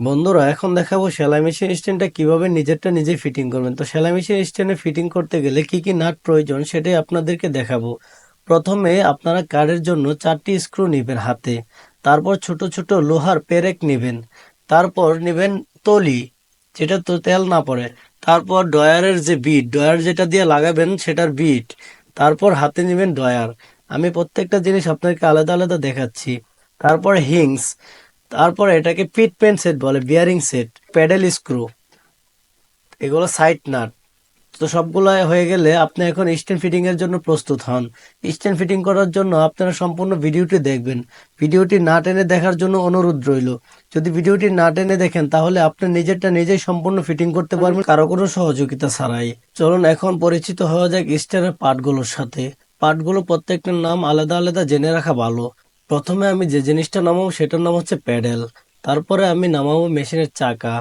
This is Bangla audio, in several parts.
বন্ধুরা, এখন দেখাবো সেলাই মেশিন স্ট্যান্ডটা কীভাবে নিজেরটা নিজে ফিটিং করবেন। তো সেলাই মেশিন স্ট্যান্ডে ফিটিং করতে গেলে কি কি নাট প্রয়োজন সেটাই আপনাদেরকে দেখাবো। প্রথমে আপনারা কারের জন্য চারটি স্ক্রু নেবেন হাতে। তারপর ছোট ছোট লোহার পেরেক নেবেন। তারপর নেবেন তলি, যেটা তো তেল না পড়ে। তারপর ডয়ারের যে বিট ডয়ার যেটা দিয়ে লাগাবেন সেটার বিট তারপর হাতে নেবেন ডয়ার আমি প্রত্যেকটা জিনিস আপনাকে আলাদা আলাদা দেখাচ্ছি। তারপর হিংস তারপর এটাকে পিট পেন সেট বলে, বিয়ারিং সেট, প্যাডেল স্ক্রু, এগুলো সাইড নাট। তো সবগুলো হয়ে গেলে আপনি এখন স্ট্যান্ড ফিটিং এর জন্য প্রস্তুত হন। স্ট্যান্ড ফিটিং করার জন্য আপনারা সম্পূর্ণ ভিডিওটি দেখবেন। ভিডিওটি না টেনে দেখার জন্য অনুরোধ রইল। যদি ভিডিওটি না টেনে দেখেন, তাহলে আপনি নিজেরটা নিজেই সম্পূর্ণ ফিটিং করতে পারবেন, কারও কোনো সহযোগিতা ছাড়াই। চলুন এখন পরিচিত হওয়া যাক স্ট্যান্ডের পার্টগুলোর সাথে। পার্টগুলো প্রত্যেকটার নাম আলাদা আলাদা জেনে রাখা ভালো। প্রথমে আমি যে জিনিসটা নামাবো সেটার নাম হচ্ছে প্যাডেল। তারপরে আমি নামাবো মেশিনের চাকা।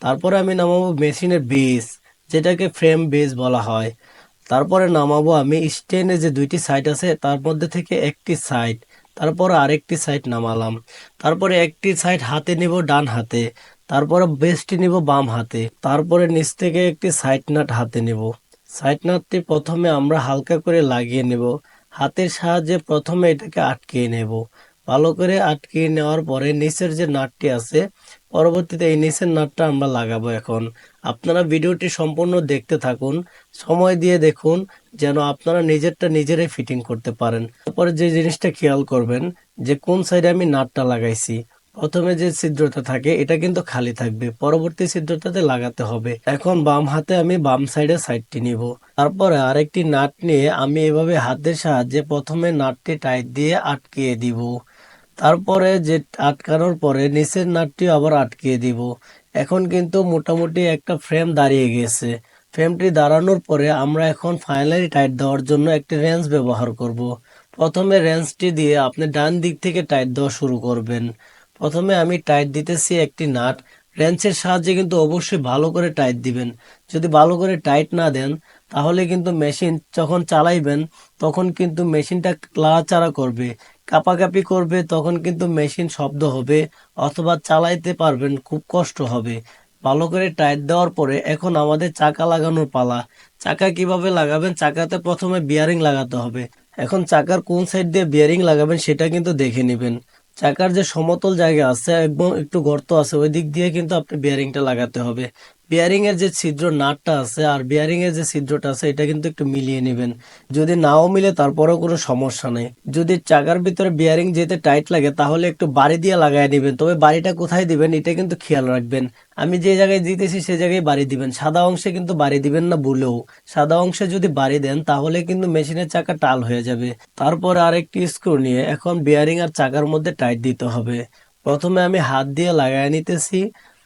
তারপরে আমি নামাবো মেশিনের বেস, যেটাকে ফ্রেম বেস বলা হয়। তারপরে নামাবো আমি স্টেনের যে দুইটি সাইড আছে, তার মধ্যে থেকে একটি সাইড তারপরে আরেকটি সাইড নামালাম। তারপরে একটি সাইড হাতে নিব ডান হাতে, তারপরে বেসটি নিব বাম হাতে, তারপরে নিচ থেকে একটি সাইড নাট হাতে নিব। সাইড নাটটি প্রথমে আমরা হালকা করে লাগিয়ে নেব। হাতের সাহায্যে প্রথমে এটাকে আটকিয়ে নেব। ভালো করে আটকিয়ে নেওয়ার পরে নিচের যে নাটটি আছে, পরবর্তীতে এই নিচের নাটটা আমরা লাগাবো এখন। আপনারা ভিডিওটি সম্পূর্ণ দেখতে থাকুন, সময় দিয়ে দেখুন, যেন আপনারা নিজেরটা নিজেরাই ফিটিং করতে পারেন। তারপরে যে জিনিসটা খেয়াল করবেন, যে কোন সাইডে আমি নাটটা লাগাইছি প্রথমে যে ছিদ্রটা থাকে, এটা কিন্তু খালি থাকবে। পরবর্তী ছিদ্রটাতে লাগাতে হবে। এখন বাম হাতে আমি বাম সাইডে সাইডটি নিব। তারপরে আরেকটি নাট নিয়ে আমি এভাবে হাতের সাহায্যে প্রথমে নাটটি টাইট দিয়ে আটকিয়ে দিব। তারপরে যে আটকানোর পরে নিচের নাটটি আবার আটকিয়ে দিব। এখন কিন্তু মোটামুটি একটা ফ্রেম দাঁড়িয়ে গেছে। ফ্রেমটি দাঁড়ানোর পরে আমরা এখন ফাইনালি টাইট দেওয়ার জন্য একটি রেঞ্জ ব্যবহার করব। প্রথমে রেঞ্জটি দিয়ে আপনি ডান দিক থেকে টাইট দেওয়া শুরু করবেন। প্রথমে আমি টাইট দিতেছি একটি নাট। রেঞ্চের সাহায্যে কিন্তু অবশ্যই ভালো করে টাইট দিবেন। যদি ভালো করে টাইট না দেন, তাহলে কিন্তু মেশিন যখন চালাইবেন, তখন কিন্তু মেশিনটা লাড়াচাড়া করবে। কাপাকাপি করবে, তখন কিন্তু মেশিন শব্দ হবে অথবা চালাইতে পারবেন, খুব কষ্ট হবে। ভালো করে টাইট দেওয়ার পরে এখন আমাদের চাকা লাগানোর পালা। চাকা কীভাবে লাগাবেন? চাকাতে প্রথমে বিয়ারিং লাগাতে হবে। এখন চাকার কোন সাইড দিয়ে বিয়ারিং লাগাবেন, সেটা কিন্তু দেখে নেবেন। চাকার যে সমতল জায়গা আছে, একদম একটু গর্ত আছে, ওই দিক দিয়ে কিন্তু আপনি বিয়ারিংটা লাগাতে হবে। বিয়ারিং এর যে ছিদ্র নাটটা আছে আর বিয়ারিং এর যে ছিদ্রটা আছে, এটা কিন্তু একটু মিলিয়ে নেবেন। যদি নাও মিলে তারপরেও কোনো সমস্যা নেই। যদি চাকার ভিতরে বিয়ারিং যেতে টাইট লাগে, তাহলে একটু বাড়ি দিয়ে লাগাই নেবেন। তবে বাড়িটা কোথায় দিবেন, এটা কিন্তু খেয়াল রাখবেন। আমি যে জায়গায় দিতেছি, সে জায়গায় বাড়ি দিবেন। সাদা অংশে কিন্তু বাড়ি দিবেন না বলেও। সাদা অংশে যদি বাড়ি দেন, তাহলে কিন্তু মেশিনের চাকা টাল হয়ে যাবে। তারপর আরেকটি স্ক্রু নিয়ে এখন বিয়ারিং আর চাকার মধ্যে টাইট দিতে হবে। প্রথমে আমি হাত দিয়ে লাগাই নিতেছি।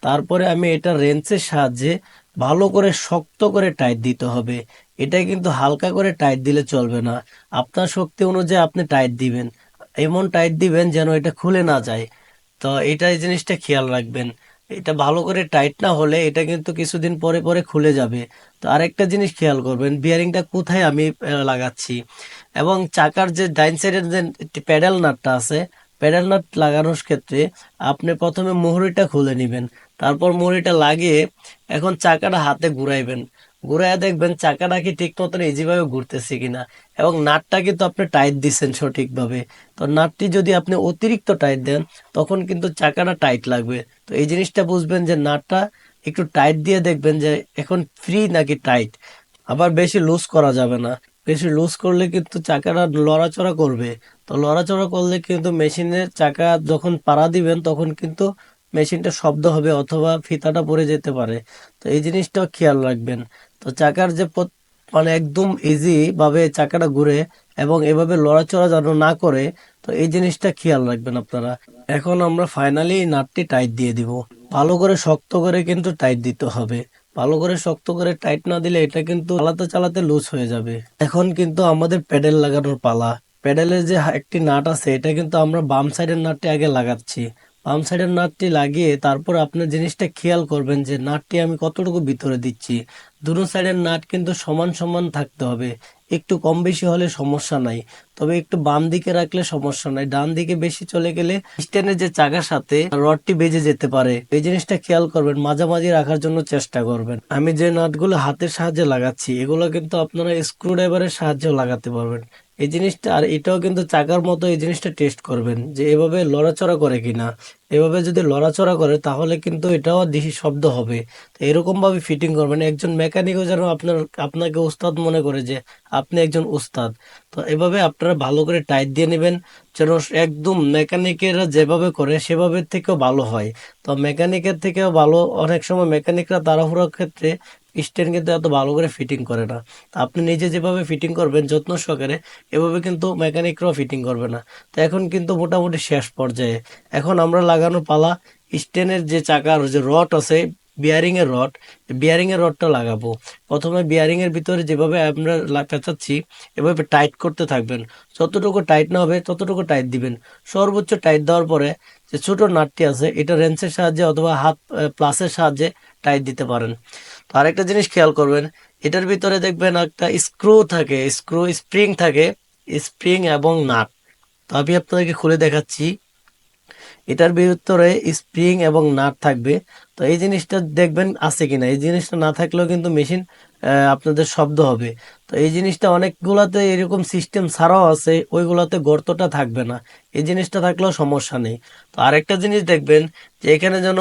তারপরে আমি এটা রেঞ্চের সাহায্যে ভালো করে শক্ত করে টাইট দিতে হবে। এটা কিন্তু হালকা করে টাইট দিলে চলবে না। আপনার শক্তি অনুযায়ী আপনি টাইট দিবেন। এমন টাইট দিবেন যেন এটা খুলে না যায়। তো এটা এই জিনিসটা খেয়াল রাখবেন। এটা ভালো করে টাইট না হলে এটা কিন্তু কিছুদিন পরে পরে খুলে যাবে। তো আরেকটা জিনিস খেয়াল করবেন বিয়ারিংটা কোথায় আমি লাগাচ্ছি? এবং চাকার যে ডাইন সাইডের যে প্যাডেল নাটটা আছে প্যাডেল নাট লাগানোর ক্ষেত্রে আপনি প্রথমে মুহুরিটা খুলে নেবেন। তারপর মুড়িটা লাগিয়ে এখন চাকাটা হাতে ঘুরাইবেন। ঘুরাইয়া দেখবেন চাকাটা কি ঠিক মতন ইজিভাবে ঘুরতেছে কিনা। এবং নাটটা কিন্তু আপনি টাইট দিচ্ছেন সঠিকভাবে। তো নাটটি যদি আপনি অতিরিক্ত টাইট দেন, তখন কিন্তু চাকাটা টাইট লাগবে। তো এই জিনিসটা বুঝবেন যে নাটটা একটু টাইট দিয়ে দেখবেন যে এখন ফ্রি নাকি টাইট আবার বেশি লুজ করা যাবে না। বেশি লুজ করলে কিন্তু চাকাটা লড়াচড়া করবে। তো লড়াচড়া করলে কিন্তু মেশিনের চাকা যখন পাড়া দিবেন, তখন কিন্তু মেশিনটা শব্দ হবে অথবা ফিতাটা পড়ে যেতে পারে। তো এই জিনিসটাও খেয়াল রাখবেন। তো চাকার যে মানে একদম ইজি ভাবে চাকাটা ঘুরে এবং এভাবে লড়াচড়া যেন না করে, তো এই জিনিসটা খেয়াল রাখবেন আপনারা। এখন আমরা ফাইনালি নাটটি টাইট দিয়ে দিব। ভালো করে শক্ত করে কিন্তু টাইট দিতে হবে। ভালো করে শক্ত করে টাইট না দিলে এটা কিন্তু চালাতে চালাতে লুজ হয়ে যাবে। এখন কিন্তু আমাদের প্যাডেল লাগানোর পালা। প্যাডেলের যে একটি নাট আছে, এটা কিন্তু আমরা বাম সাইডের নাটটি আগে লাগাচ্ছি। বাম সাইডের নাটটি লাগিয়ে তারপর আপনার জিনিসটা খেয়াল করবেন যে নাটটি আমি কতটুকু ভিতরে দিচ্ছি। দুটো সাইডের নাট কিন্তু সমান সমান থাকতে হবে। একটু কম বেশি হলে সমস্যা নাই। তবে একটু বাম দিকে রাখলে সমস্যা নাই। ডান দিকে বেশি চলে গেলে স্ট্যান্ডের যে চাকার সাথে রডটি বেজে যেতে পারে। এই জিনিসটা খেয়াল করবেন, মাঝামাঝি রাখার জন্য চেষ্টা করবেন। আমি যে নাটগুলো হাতের সাহায্যে লাগাচ্ছি, এগুলো কিন্তু আপনারা স্ক্রু ড্রাইভারের সাহায্যেও লাগাতে পারবেন। এই জিনিসটা আর এটাও কিন্তু চাকার মতো এই জিনিসটা টেস্ট করবেন যে এভাবে লড়াচড়া করে কিনা। এভাবে যদি লড়াচড়া করে তাহলে কিন্তু এটাও দিশি শব্দ হবে। তো এরকম ভাবে ফিটিং করবেন। একজন মেকানিকও যেন আপনার, আপনাকে উস্তাদ মনে করে যে আপনি একজন উস্তাদ তো এভাবে আপনারা ভালো করে টাইট দিয়ে নেবেন যেন একদম মেকানিকেরা যেভাবে করে সেভাবে থেকেও ভালো হয়। তো মেকানিকের থেকেও ভালো, অনেক সময় মেকানিকরা তাড়াহুড়োর ক্ষেত্রে স্ট্যান্ড কিন্তু এত ভালো করে ফিটিং করে না। তো আপনি নিজে যেভাবে ফিটিং করবেন, যত্ন সহকারে, এভাবে কিন্তু মেকানিকরাও ফিটিং করবে না। তো এখন কিন্তু মোটামুটি শেষ পর্যায়ে। এখন আমরা লাগানো পালা স্ট্যান্ডের যে চাকার যে রড আছে বিয়ারিং এর রড বিয়ারিং এর রডটা লাগাবো। প্রথমে বিয়ারিং এর ভিতরে যেভাবে আমরা পেঁচাচ্ছি, এভাবে টাইট করতে থাকবেন। যতটুকু টাইট না হবে, ততটুকু টাইট দিবেন। সর্বোচ্চ টাইট দেওয়ার পরে যে ছোট নাটটি আছে, এটা রেঞ্চের সাহায্যে অথবা হাত প্লাসের সাহায্যে টাইট দিতে পারেন। তো আরেকটা জিনিস খেয়াল করবেন, এটার ভিতরে দেখবেন একটা স্ক্রু থাকে স্ক্রু স্প্রিং থাকে স্প্রিং এবং নাট তো আমি আপনাদেরকে খুলে দেখাচ্ছি। এটার ভিতরে স্প্রিং এবং নাট থাকবে। তো এই জিনিসটা দেখবেন আছে কিনা? এই জিনিসটা না থাকলেও কিন্তু মেশিন আপনাদের শব্দ হবে। তো এই জিনিসটা অনেকগুলাতে এরকম সিস্টেম ছাড়াও আছে, ওইগুলাতে গর্তটা থাকবে না। এই জিনিসটা থাকলেও সমস্যা নেই। তো আরেকটা জিনিস দেখবেন যে এখানে যেন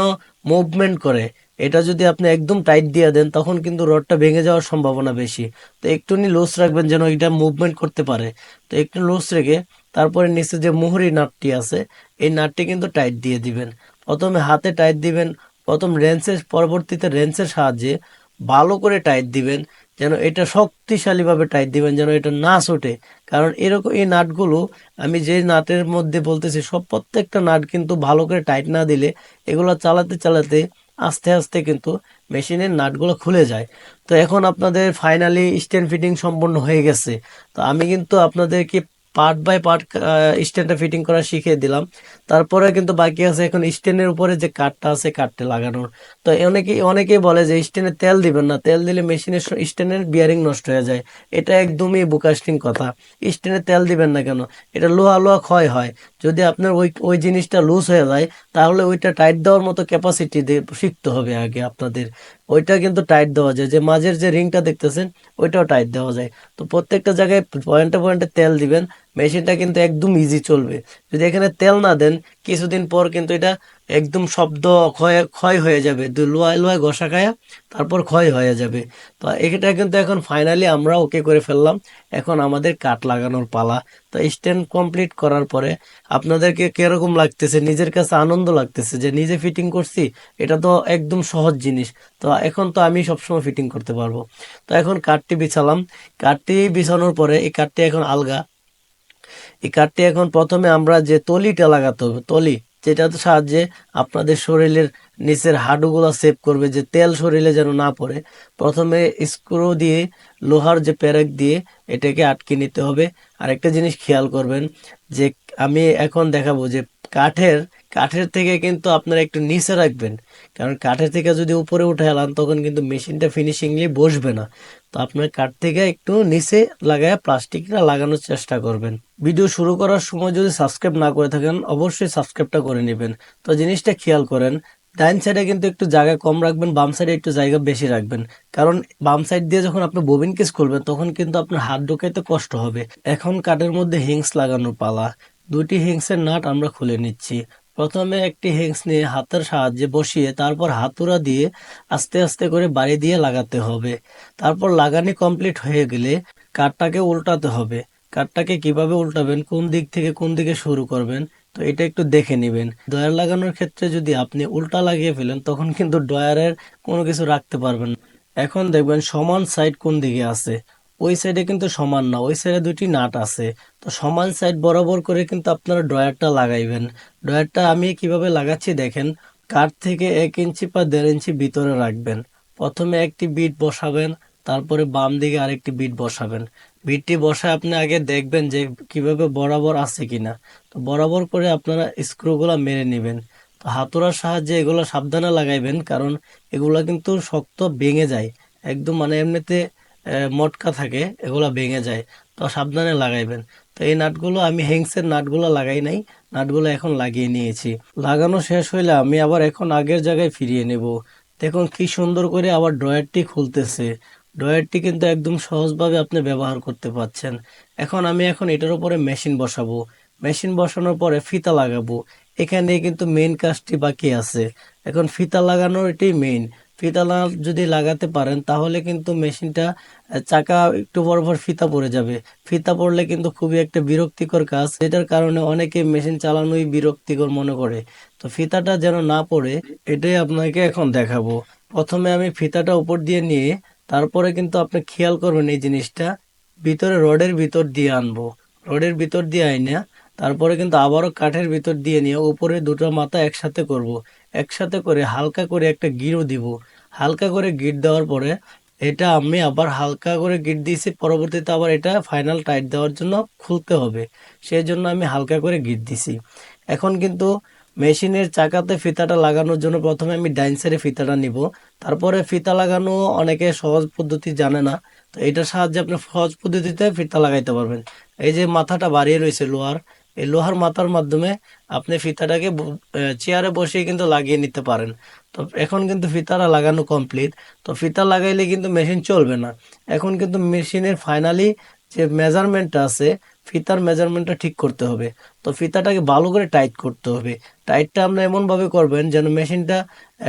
মুভমেন্ট করে। এটা যদি আপনি একদম টাইট দিয়ে দেন, তখন কিন্তু রডটা ভেঙে যাওয়ার সম্ভাবনা বেশি। তো একটুনি লুজ রাখবেন যেন এটা মুভমেন্ট করতে পারে। তো একটু লুজ রেখে তারপরে নিচে যে মুহুরি নাটটি আছে, এই নাটটি কিন্তু টাইট দিয়ে দিবেন। প্রথমে হাতে টাইট দিবেন, প্রথম রেঞ্চের, পরবর্তীতে রেঞ্চের সাহায্যে ভালো করে টাইট দিবেন, যেন এটা শক্তিশালীভাবে টাইট দিবেন, যেন এটা না ছোটে। কারণ এরকম, এই নাটগুলো, আমি যে নাটের মধ্যে বলতেছি, সব প্রত্যেকটা নাট কিন্তু ভালো করে টাইট না দিলে, এগুলো চালাতে চালাতে আস্তে আস্তে কিন্তু মেশিনের নাটগুলো খুলে যায়। তো এখন আপনাদের ফাইনালি স্ট্যান্ড ফিটিং সম্পন্ন হয়ে গেছে। তো আমি কিন্তু আপনাদেরকে পার্ট বাই পার্ট স্ট্যান্ডটা ফিটিং করা শিখিয়ে দিলাম। তারপরে কিন্তু বাকি আছে এখন স্ট্যান্ডের উপরে যে কাঠটা আছে, কাঠটা লাগানোর। তো অনেকেই অনেকেই বলে যে স্ট্যান্ডে তেল দিবেন না। তেল দিলে মেশিনের স্ট্যান্ডের বিয়ারিং নষ্ট হয়ে যায়। এটা একদমই বুকাস্টিং কথা। স্ট্যান্ডে তেল দিবেন না কেন? এটা লোহা লোহা ক্ষয় হয়। যদি আপনার ওই ওই জিনিসটা লুজ হয়ে যায়, তাহলে ওইটা টাইট দেওয়ার মতো ক্যাপাসিটি শিখতে হবে আগে আপনাদের। ওইটা কিন্তু টাইট দেওয়া যায়। যে মাঝের যে রিংটা দেখতেছেন, ওইটাও টাইট দেওয়া যায়। তো প্রত্যেকটা জায়গায় পয়েন্টে পয়েন্টে তেল দিবেন। মেশিনটা কিন্তু একদম ইজি চলবে। যদি এখানে তেল না দেন, কিছুদিন পর কিন্তু এটা একদম শব্দ ক্ষয় ক্ষয় হয়ে যাবে। দু লোহায় লোহায় ঘষা খায়া তারপর ক্ষয় হয়ে যাবে। তো এটা কিন্তু এখন ফাইনালি আমরা ওকে করে ফেললাম। এখন আমাদের কাঠ লাগানোর পালা। তো স্ট্যান্ড কমপ্লিট করার পরে আপনাদেরকে কীরকম লাগতেছে, নিজের কাছে আনন্দ লাগতেছে যে নিজে ফিটিং করছি, এটা তো একদম সহজ জিনিস। তো এখন তো আমি সবসময় ফিটিং করতে পারব। তো এখন কাঠটি বিছালাম। কাঠটি বিছানোর পরে এই কাঠটি এখন আলগা। এই কাঠটি এখন প্রথমে আমরা যে তলিটা লাগাতে হবে, তলি, যেটার সাহায্যে আপনাদের শরীরের নিচের হাডুগুলা সেভ করবে, যে তেল শরীরে যেন না পড়ে। প্রথমে স্ক্রু দিয়ে লোহার যে প্যারেক দিয়ে এটাকে আটকে নিতে হবে। আর একটা জিনিস খেয়াল করবেন যে আমি এখন দেখাবো যে কাঠের কাঠের থেকে কিন্তু আপনারা একটু নিচে রাখবেন। কারণ কাঠের থেকে যদি উপরে উঠে এলান তখন কিন্তু মেশিনটা ফিনিশিংলি বসবে না। তো আপনার কাঠ থেকে একটু নিচে লাগায় প্লাস্টিকটা লাগানোর চেষ্টা করবেন। ভিডিও শুরু করার সময় যদি সাবস্ক্রাইব না করে থাকেন, অবশ্যই সাবস্ক্রাইবটা করে নেবেন। তো জিনিসটা খেয়াল করেন ডাইন সাইডে কিন্তু একটু জায়গা কম রাখবেন, বাম সাইডে একটু জায়গা বেশি রাখবেন। কারণ বাম সাইড দিয়ে যখন আপনি ববিন কেস খুলবেন তখন কিন্তু আপনার হাত ঢোকাইতে কষ্ট হবে। এখন কাঠের মধ্যে হিংস লাগানোর পালা দুটি হিংসের নাট আমরা খুলে নিচ্ছি। প্রথমে একটি হিংস নিয়ে হাতের সাহায্যে বসিয়ে তারপর হাতুড়া দিয়ে আস্তে আস্তে করে বাড়ি দিয়ে লাগাতে হবে। তারপর লাগানি কমপ্লিট হয়ে গেলে কাঠটাকে উল্টাতে হবে। কাঠটাকে কীভাবে উল্টাবেন, কোন দিক থেকে কোন দিকে শুরু করবেন, তো এটা একটু দেখে নেবেন। ডয়ার লাগানোর ক্ষেত্রে যদি আপনি উল্টা লাগিয়ে ফেলেন, তখন কিন্তু ডয়ারের কোনো কিছু রাখতে পারবেন এখন দেখবেন সমান সাইড কোন দিকে আছে। ওই সাইডে কিন্তু সমান না, ওই সাইডে দুটি নাট আছে। তো সমান সাইড বরাবর করে কিন্তু আপনারা ড্রয়ারটা লাগাইবেন। ড্রয়ারটা আমি কীভাবে লাগাচ্ছি দেখেন, কাঠ থেকে এক ইঞ্চি বা দেড় ইঞ্চি ভিতরে রাখবেন। প্রথমে একটি বিট বসাবেন, তারপরে বাম দিকে আরেকটি বিট বসাবেন। বিটটি বসায় আপনি আগে দেখবেন যে কীভাবে বরাবর আছে কিনা। তো বরাবর করে আপনারা স্ক্রুগুলো মেরে নেবেন। তো হাতুড়ার সাহায্যে এগুলো সাবধানে লাগাইবেন, কারণ এগুলো কিন্তু শক্ত ভেঙে যায়। একদম মানে এমনিতে মটকা থাকে, এগুলো ভেঙে যায়। তো সাবধানে লাগাইবেন। তো এই নাটগুলো, আমি হেংসের নাটগুলো লাগাই নাই, নাটগুলো এখন লাগিয়ে নিয়েছি। লাগানো শেষ হইলে আমি আবার এখন আগের জায়গায় ফিরিয়ে নেব। দেখুন কি সুন্দর করে আবার ড্রয়ারটি খুলতেছে। ড্রয়ারটি কিন্তু একদম সহজভাবে আপনি ব্যবহার করতে পারছেন এখন আমি এখন এটার উপরে মেশিন বসাবো। মেশিন বসানোর পরে ফিতা লাগাবো। এখানে কিন্তু মেইন কাজটি বাকি আছে। এখন ফিতা লাগানোর এটাই মেইন ফিতা না যদি লাগাতে পারেন, তাহলে কিন্তু মেশিনটা চাকা একটু পর পর ফিতা পড়ে যাবে। ফিতা পড়লে কিন্তু খুবই একটা বিরক্তিকর কাজ, যেটার কারণে অনেকে মেশিন চালানোই বিরক্তিকর মনে করে। তো ফিতাটা যেন না পড়ে, এটাই আপনাকে এখন দেখাবো। প্রথমে আমি ফিতাটা উপর দিয়ে নিয়ে, তারপরে কিন্তু আপনি খেয়াল করবেন এই জিনিসটা, ভিতরে রডের ভিতর দিয়ে আনব। রডের ভিতর দিয়ে আইনা, তারপরে কিন্তু আবারও কাঠের ভিতর দিয়ে নিয়ে উপরে দুটো মাথা একসাথে করব। একসাথে করে হালকা করে একটা গিরও দিব। হালকা করে গিট দেওয়ার পরে এটা আমি আবার হালকা করে গিট দিয়েছি, পরবর্তীতে আবার এটা ফাইনাল টাইট দেওয়ার জন্য খুলতে হবে। সেই জন্য আমি হালকা করে গিট দিছি। এখন কিন্তু মেশিনের চাকাতে ফিতাটা লাগানোর জন্য প্রথমে আমি ডাইন সাইডে ফিতাটা নিব। তারপরে ফিতা লাগানো অনেকে সহজ পদ্ধতি জানে না, তো এটার সাহায্যে আপনি সহজ পদ্ধতিতে ফিতা লাগাইতে পারবেন। এই যে মাথাটা বাড়িয়ে রয়েছে লোহার এই লোহার মাথার মাধ্যমে আপনি ফিতাটাকে চেয়ারে বসিয়ে কিন্তু লাগিয়ে নিতে পারেন। তো এখন কিন্তু ফিতাটা লাগানো কমপ্লিট তো ফিতা লাগাইলে কিন্তু মেশিন চলবে না। এখন কিন্তু মেশিনের ফাইনালি যে মেজারমেন্টটা আছে, ফিতার মেজারমেন্টটা ঠিক করতে হবে। তো ফিতাটাকে ভালো করে টাইট করতে হবে। টাইটটা আপনি এমনভাবে করবেন যেন মেশিনটা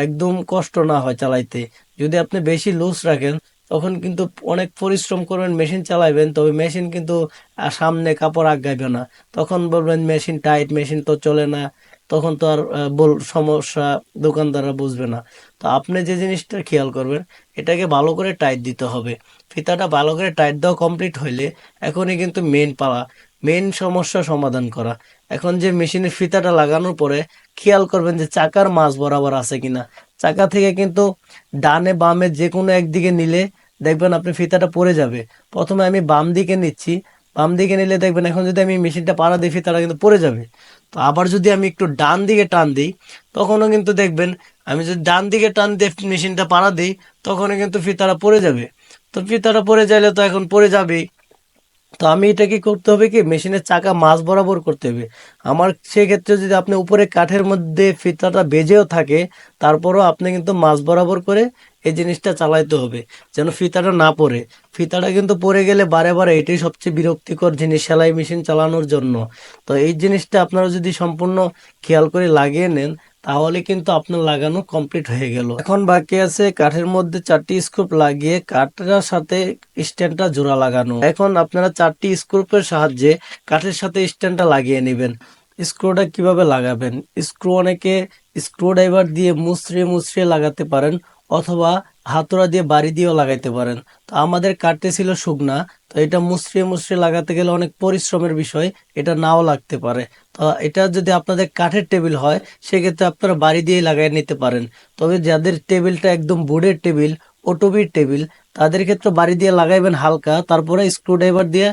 একদম কষ্ট না হয় চালাইতে। যদি আপনি বেশি লুজ রাখেন তখন কিন্তু অনেক পরিশ্রম করবেন, মেশিন চালাইবেন, তবে মেশিন কিন্তু সামনে কাপড় আগাইবে না। তখন বলবেন, মেশিন টাইট, মেশিন তো চলে না। তখন তো আর বল, সমস্যা দোকানদাররা বুঝবে না। তো আপনি যে জিনিসটা খেয়াল করবেন, এটাকে ভালো করে টাইট দিতে হবে। ফিতাটা ভালো করে টাইট দেওয়া কমপ্লিট হইলে এখনই কিন্তু মেন পাওয়া মেন সমস্যা সমাধান করা। এখন যে মেশিনের ফিতাটা লাগানোর পরে খেয়াল করবেন যে চাকার মাছ বরাবর আছে কিনা। চাকা থেকে কিন্তু ডানে বামে যে কোনো একদিকে নিলে দেখবেন আপনি ফিতাটা পড়ে যাবে। প্রথমে আমি বাম দিকে নিচ্ছি। বাম দিকে নিলে দেখবেন এখন যদি আমি মেশিনটা পাড়া দিই, ফিতাটা কিন্তু পড়ে যাবে। তো আবার যদি আমি একটু ডান দিকে টান দিই, তখনও কিন্তু দেখবেন আমি যদি ডান দিকে টান দিয়ে মেশিনটা পাড়া দিই, তখনও কিন্তু ফিতাটা পড়ে যাবে। তো ফিতাটা পড়ে যাইলে তো এখন পড়ে যাবেই। তো আমি এটা কি করতে হবে কি? মেশিনের চাকা মাছ বরাবর করতে হবে। আমার সেক্ষেত্রে যদি আপনি উপরে কাঠের মধ্যে ফিতাটা বেজেও থাকে, তারপরও আপনি কিন্তু মাছ বরাবর করে এই জিনিসটা চালাইতে হবে, যেন ফিতাটা না পড়ে। ফিতাটা কিন্তু পড়ে গেলে বারে বারে এটাই সবচেয়ে বিরক্তিকর জিনিস, সেলাই মেশিন চালানোর জন্য। তো এই জিনিসটা আপনারা যদি সম্পূর্ণ খেয়াল করে লাগিয়ে নেন, তাহলে কিন্তু আপনার লাগানো কমপ্লিট হয়ে গেল। এখন বাকি আছে কাঠের মধ্যে চারটি স্ক্রুপ লাগিয়ে কাঠটার সাথে স্ট্যান্ডটা জোড়া লাগানো। এখন আপনারা চারটি স্ক্রুপের সাহায্যে কাঠের সাথে স্ট্যান্ডটা লাগিয়ে নেবেন। স্ক্রুটা কীভাবে লাগাবেন? স্ক্রু অনেকে স্ক্রু ড্রাইভার দিয়ে মুচড়িয়ে মুচড়িয়ে লাগাতে পারেন। অথবা হাতুড়া দিয়ে বাড়ি দিয়েও লাগাইতে পারেন। তো আমাদের কাটতে ছিল শুকনা, তো এটা মুচড়িয়ে মুচড়িয়ে লাগাতে গেলে অনেক পরিশ্রমের বিষয়, এটা নাও লাগতে পারে। তো এটা যদি আপনাদের কাঠের টেবিল হয়, সেক্ষেত্রে আপনারা বাড়ি দিয়ে লাগাই নিতে পারেন। তবে যাদের টেবিলটা একদম বোর্ডের টেবিল ওটোবির টেবিল, তাদের ক্ষেত্রে বাড়ি দিয়ে লাগাইবেন হালকা, তারপরে স্ক্রু ড্রাইভার দিয়ে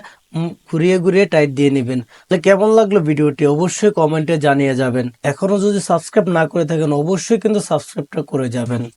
ঘুরিয়ে ঘুরিয়ে টাইট দিয়ে নেবেন। তাহলে কেমন লাগল ভিডিওটি অবশ্যই কমেন্টে জানিয়ে যাবেন। এখনও যদি সাবস্ক্রাইব না করে থাকেন, অবশ্যই কিন্তু সাবস্ক্রাইবটা করে যাবেন।